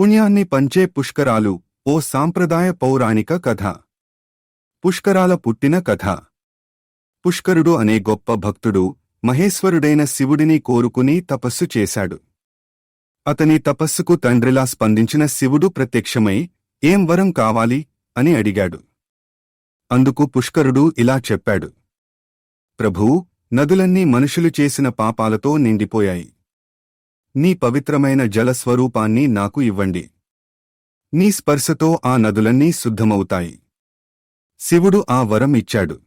పుణ్యాన్ని పంచే పుష్కరాలు ఓ సాంప్రదాయ పౌరాణిక కథ. పుష్కరాల పుట్టిన కథ. పుష్కరుడు అనే గొప్ప భక్తుడు మహేశ్వరుడైన శివుడిని కోరుకుని తపస్సు చేశాడు. అతని తపస్సుకు తండ్రిలా స్పందించిన శివుడు ప్రత్యక్షమై ఏం వరం కావాలి? అని అడిగాడు. అందుకు పుష్కరుడు ఇలా చెప్పాడు. ప్రభూ నదులన్నీ మనుషులు చేసిన పాపాలతో నిండిపోయాయి. నీ పవిత్రమైన జలస్వరూపాన్ని నాకు ఇవ్వండి. నీ స్పర్శతో ఆ నదులన్నీ శుద్ధమవుతాయి. శివుడు ఆ వరం ఇచ్చాడు.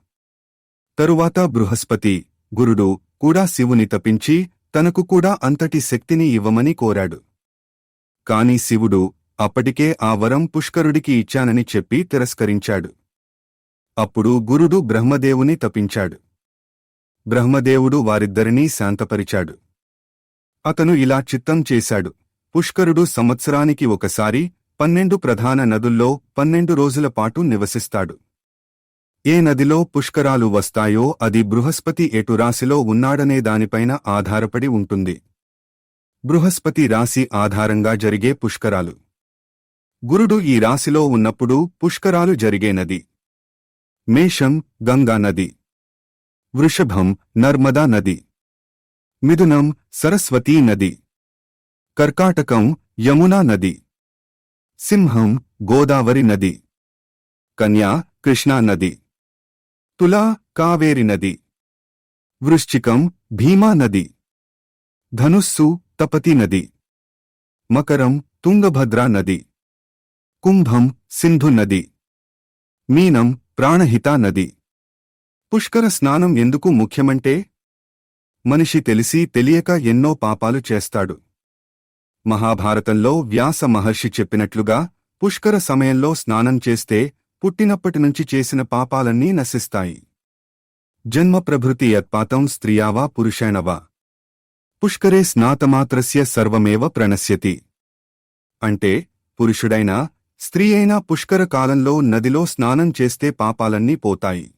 తరువాత బృహస్పతి గురుడు కూడా శివుని తపించి తనకు కూడా అంతటి శక్తిని ఇవ్వమని కోరాడు. కాని శివుడు అప్పటికే ఆ వరం పుష్కరుడికి ఇచ్చానని చెప్పి తిరస్కరించాడు. అప్పుడు గురుడు బ్రహ్మదేవుని తపించాడు బ్రహ్మదేవుడు వారిద్దరినీ శాంతపరిచాడు. అతను ఇలా చిత్తం చేశాడు. పుష్కరుడు సంవత్సరానికి ఒకసారి పన్నెండు ప్రధాన నదుల్లో పన్నెండు రోజుల పాటు నివసిస్తాడు. ఏ నదిలో పుష్కరాలు వస్తాయో అది బృహస్పతి ఎటు రాశిలో ఉన్నాడనే దానిపైన ఆధారపడి ఉంటుంది. బృహస్పతి రాశి ఆధారంగా జరిగే పుష్కరాలు. గురుడు ఈ రాశిలో ఉన్నప్పుడు పుష్కరాలు జరిగే నది. మేషం గంగా నది. వృషభం నర్మదా నది. మిథునం సరస్వతీ నది. కర్కాటకం యమునా నది. సింహం గోదావరి నది. కన్యా కృష్ణా నది. తులా కావేరి నది. వృశ్చికం భీమా నది. ధనుస్సు తపతి నది. మకరం తుంగభద్రా నది. కుంభం సింధు నది. మీనం ప్రాణహితా నది. పుష్కర స్నానం ఎందుకు ముఖ్యమంటే మనిషి తెలిసి తెలియక ఎన్నో పాపాలు చేస్తాడు. మహాభారతంలో వ్యాస మహర్షి చెప్పినట్లుగా పుష్కర సమయంలో స్నానం చేస్తే పుట్టినప్పటినుంచి చేసిన పాపాలన్నీ నశిస్తాయి. జన్మ ప్రభృతి యత్పాతం స్త్రియావా పురుషేణవా. పుష్కరే స్నాతమాత్రస్య సర్వమేవ ప్రణశ్యతి. అంటే పురుషుడైనా స్త్రీ అయినా పుష్కర కాలంలో నదిలో స్నానం చేస్తే పాపాలన్నీ పోతాయి.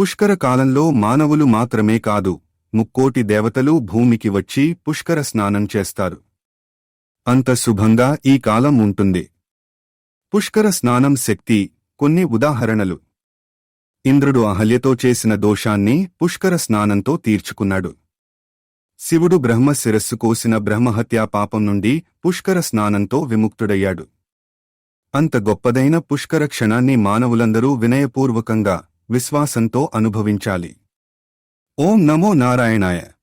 పుష్కర కాలంలో మానవులు మాత్రమే కాదు ముక్కోటి దేవతలు భూమికి వచ్చి పుష్కర స్నానం చేస్తారు. అంత శుభంగా ఈ కాలం ఉంటుంది. పుష్కర స్నానం శక్తి కొన్ని ఉదాహరణలు. ఇంద్రుడు అహల్యతో చేసిన దోషాన్ని పుష్కర స్నానంతో తీర్చుకున్నాడు. శివుడు బ్రహ్మ శిరస్సు కోసిన బ్రహ్మహత్యా పాపం నుండి పుష్కర స్నానంతో విముక్తుడయ్యాడు. అంత గొప్పదైన పుష్కర క్షణాన్ని మానవులందరూ వినయపూర్వకంగా విశ్వాసంతో అనుభవించాలి. ઓમ નમો નારાયણાય.